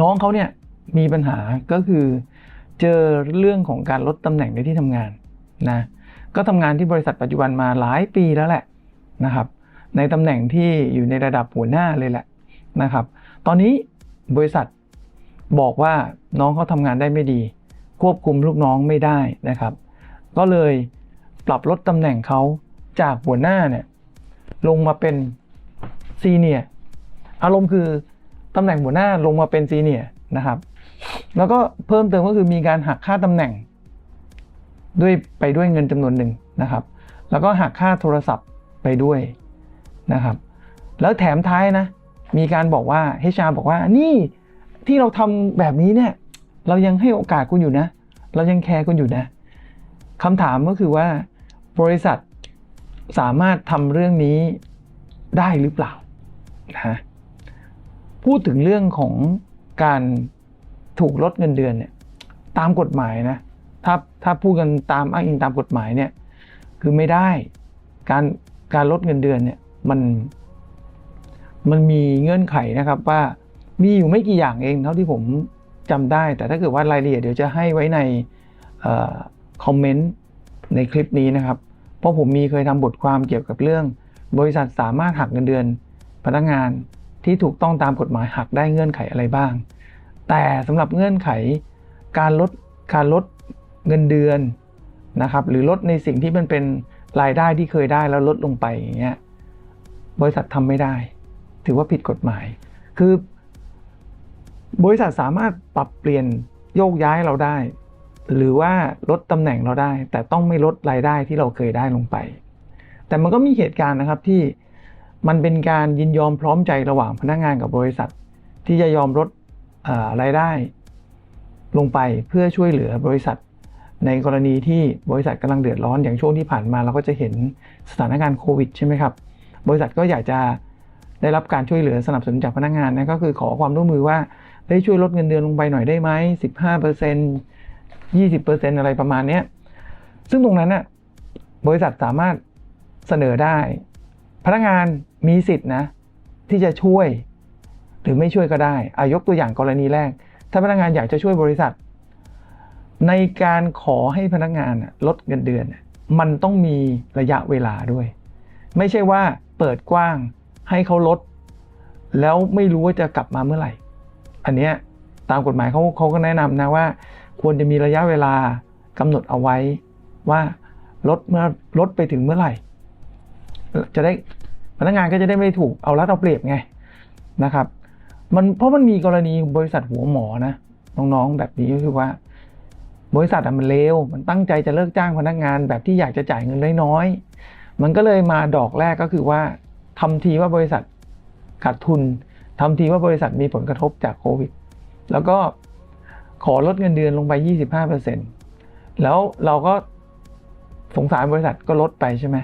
น้องเขาเนี่ยมีปัญหาก็คือเจอเรื่องของการลดตำแหน่งในที่ทำงานนะก็ทำงานที่บริษัทปัจจุบันมาหลายปีแล้วแหละนะครับในตำแหน่งที่อยู่ในระดับหัวหน้าเลยแหละนะครับ ตอนนี้บริษัทบอกว่าน้องเขาทำงานได้ไม่ดี ควบคุมลูกน้องไม่ได้นะครับ ก็เลยปรับลดตำแหน่งเขาจากหัวหน้าเนี่ยลงมาเป็นซีเนียอารมณ์คือ ตำแหน่งหัวหน้าลงมาเป็นซีเนียนะครับ แล้วก็เพิ่มเติมก็คือมีการหักค่าตำแหน่ง ด้วยไปด้วยเงินจำนวนหนึ่งนะครับ แล้วก็หักค่าโทรศัพท์ไปด้วยนะครับ แล้วแถมท้ายนะ มีการบอกว่าเฮชาบอกว่านี่ที่เราทำแบบนี้เนี่ย เรายังให้โอกาสคุณอยู่นะ เรายังแคร์คุณอยู่นะคำถามก็คือว่าบริษัทสามารถทำเรื่องนี้ได้หรือเปล่านะ พูดถึงเรื่องของการถูกลดเงินเดือนเนี่ยตามกฎหมายนะถ้าถ้าพูดกันตามอ้างอิงตามกฎหมายเนี่ยคือไม่ได้การการลดเงินเดือนเนี่ยมันมันมีเงื่อนไขนะครับว่ามีอยู่ไม่กี่อย่างเองเท่าที่ผมจำได้ แต่ถ้าเกิดว่ารายละเอียดเดี๋ยวจะให้ไว้ในคอมเมนต์ในคลิปนี้นะครับ เพราะผมมีเคยทำบทความเกี่ยวกับเรื่อง บริษัทสามารถหักเงินเดือนพนักงาน ที่ถูกต้องตามกฎหมายหักได้เงื่อนไขอะไรบ้าง แต่สำหรับเงื่อนไขการลดการลดเงินเดือนนะครับ หรือลดในสิ่งที่มันเป็นรายได้ที่เคยได้แล้วลดลงไปอย่างเงี้ยบริษัททำไม่ได้ ถือว่าผิดกฎหมาย คือบริษัทสามารถปรับเปลี่ยนโยกย้ายเราได้ หรือว่าลดตำแหน่งเราได้ แต่ต้องไม่ลดรายได้ที่เราเคยได้ลงไป แต่มันก็มีเหตุการณ์นะครับที่ มันเป็นการยินยอมพร้อมใจระหว่างพนักงานกับบริษัท ที่จะยอมลดรายได้ลงไปเพื่อช่วยเหลือบริษัท ในกรณีที่บริษัทกำลังเดือดร้อนอย่างช่วงที่ผ่านมาเราก็จะเห็นสถานการณ์โควิดใช่ไหมครับ บริษัทก็อยากจะได้รับการช่วยเหลือสนับสนุนจากพนักงานนะก็คือขอความร่วมมือว่าได้ช่วยลดเงินเดือนลงไปหน่อยได้ไหมสิบห้าเปอร์เซ็นยี่สิบเปอร์เซ็นอะไรประมาณนี้ซึ่งตรงนั้นน่ะบริษัทสามารถเสนอได้ พนักงานมีสิทธินะ ที่จะช่วย หรือไม่ช่วยก็ได้อายกตัวอย่างกรณีแรก ถ้าพนักงานอยากจะช่วยบริษัท ในการขอให้พนักงานลดเงินเดือน มันต้องมีระยะเวลาด้วย ไม่ใช่ว่าเปิดกว้างให้เขาลด แล้วไม่รู้ว่าจะกลับมาเมื่อไหร่ อันนี้ตามกฎหมายเขาเขาก็แนะนำนะว่า ควรจะมีระยะเวลากำหนดเอาไว้ว่าลดเมื่อลดไปถึงเมื่อไหร่ จะได้ พนักงานก็จะได้ไม่ถูกเอารัดเอาเปรียบไงนะครับมันเพราะมันมีกรณีบริษัทหัวหมอนะน้องๆแบบนี้ก็คือว่า บริษัทมันเลวมันตั้งใจจะเลิกจ้างพนักงานแบบที่อยากจะจ่ายเงินน้อยๆมันก็เลยมาดอกแรกก็คือว่าทำทีว่าบริษัทขาดทุนทำทีว่าบริษัทมีผลกระทบจากโควิด แล้วก็ขอลดเงินเดือนลงไป 25%แล้วเราก็สงสารบริษัทก็ลดไปใช่ไหม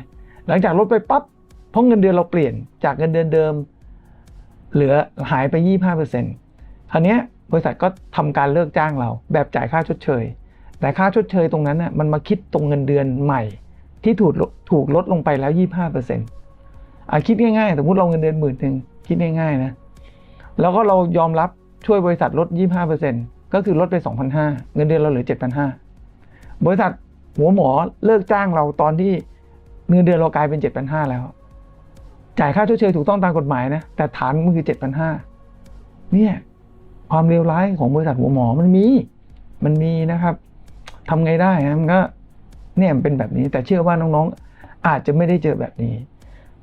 หลังจากลดไปปั๊บ เพราะเงินเดือนเราเปลี่ยนจากเงินเดือนเดิม เหลือหายไป 25%คราวนี้บริษัทก็ทำการเลิกจ้างเรา แบบจ่ายค่าชดเชย แต่ค่าชดเชยตรงนั้นน่ะมันมาคิดตรงเงินเดือนใหม่ ที่ถูกถูกลดลงไปแล้ว 25%อะคิดง่ายๆ สมมติเราเงินเดือนหมื่นหนึ่งคิดง่ายๆนะ แล้วก็เรายอมรับช่วยบริษัทลด 25%ก็คือลดไป 2,500 เงินเดือนเราเหลือ 7,500 บริษัทหัวหมอเลิกจ้างเราตอนที่เงินเดือนเรากลายเป็น 7,500 แล้ว จ่ายค่าชดเชยถูกต้องตามกฎหมายนะ แต่ฐานมันคือ7,500เนี่ยความเลวร้ายของบริษัทหัวหมอมันมี มันมีนะครับทำไงได้นะมันก็เนี่ยมันเป็นแบบนี้ แต่เชื่อว่าน้องๆ อาจจะไม่ได้เจอแบบนี้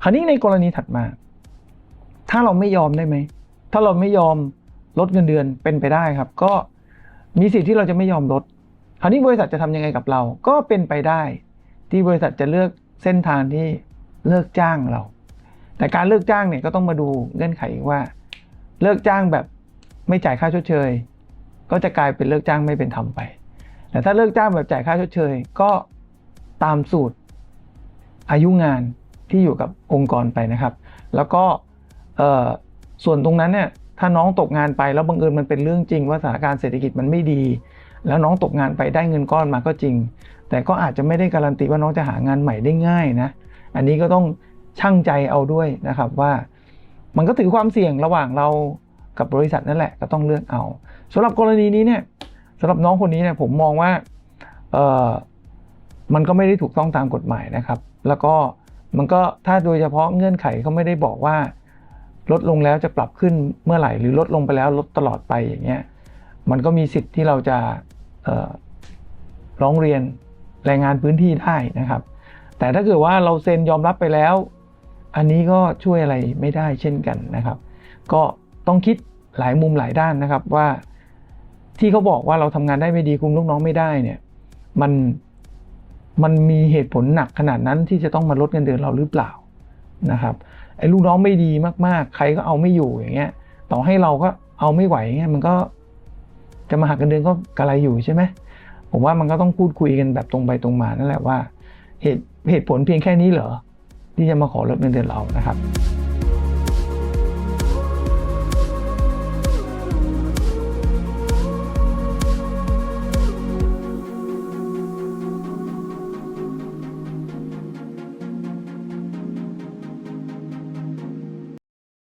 คราวนี้ในกรณีถัดมา ถ้าเราไม่ยอมได้ไหม ถ้าเราไม่ยอมลดเงินเดือนเป็นไปได้ครับ ก็มีสิทธิ์ที่เราจะไม่ยอมลด คราวนี้บริษัทจะทำยังไงกับเรา ก็เป็นไปได้ ที่บริษัทจะเลือกเส้นทางที่เลิกจ้างเรา แต่การเลิกจ้างเนี่ยก็ต้องมาดูเงื่อนไขว่า เลิกจ้างแบบไม่จ่ายค่าชดเชย ก็จะกลายเป็นเลิกจ้างไม่เป็นธรรมไป แต่ถ้าเลิกจ้างแบบจ่ายค่าชดเชย ก็ตามสูตรอายุงานที่อยู่กับองค์กรไปนะครับ แล้วก็ส่วนตรงนั้นเนี่ยถ้าน้องตกงานไปแล้วบังเอิญมันเป็นเรื่องจริง ว่าสถานการณ์เศรษฐกิจมันไม่ดี แล้วน้องตกงานไปได้เงินก้อนมาก็จริง แต่ก็อาจจะไม่ได้การันตีว่าน้องจะหางานใหม่ได้ง่ายนะ อันนี้ก็ต้อง ช่างใจเอาด้วยนะครับว่า มันก็ถือความเสี่ยงระหว่างเรากับบริษัทนั่นแหละก็ต้องเลือกเอาสำหรับกรณีนี้เนี่ยสำหรับน้องคนนี้เนี่ยผมมองว่าเออมันก็ไม่ได้ถูกต้องตามกฎหมายนะครับ แล้วก็มันก็ถ้าโดยเฉพาะเงื่อนไขเขาไม่ได้บอกว่า ลดลงแล้วจะปรับขึ้นเมื่อไหร่ หรือลดลงไปแล้วลดตลอดไปอย่างเงี้ยมันก็มีสิทธิ์ที่เราจะร้องเรียนแรงงานพื้นที่ได้นะครับ แต่ถ้าเกิดว่าเราเซ็นยอมรับไปแล้ว อันนี้ก็ช่วยอะไรไม่ได้เช่นกันนะครับ ก็ต้องคิดหลายมุมหลายด้านนะครับว่า ที่เขาบอกว่าเราทำงานได้ไม่ดีคุมลูกน้องไม่ได้เนี่ย มันมันมีเหตุผลหนักขนาดนั้นที่จะต้องมาลดเงินเดือนเราหรือเปล่านะครับไอ้ลูกน้องไม่ดีมากๆ ใครก็เอาไม่อยู่อย่างเงี้ย ต่อให้เราก็เอาไม่ไหวเงี้ยมันก็จะมาหักเงินเดือนก็กระไรอยู่ใช่ไหมผมว่ามันก็ต้องพูดคุยกันแบบตรงไปตรงมานั่นแหละว่า เหตุเหตุผลเพียงแค่นี้เหรอ ที่จะมาขอลดเงินเดือนเรานะครับ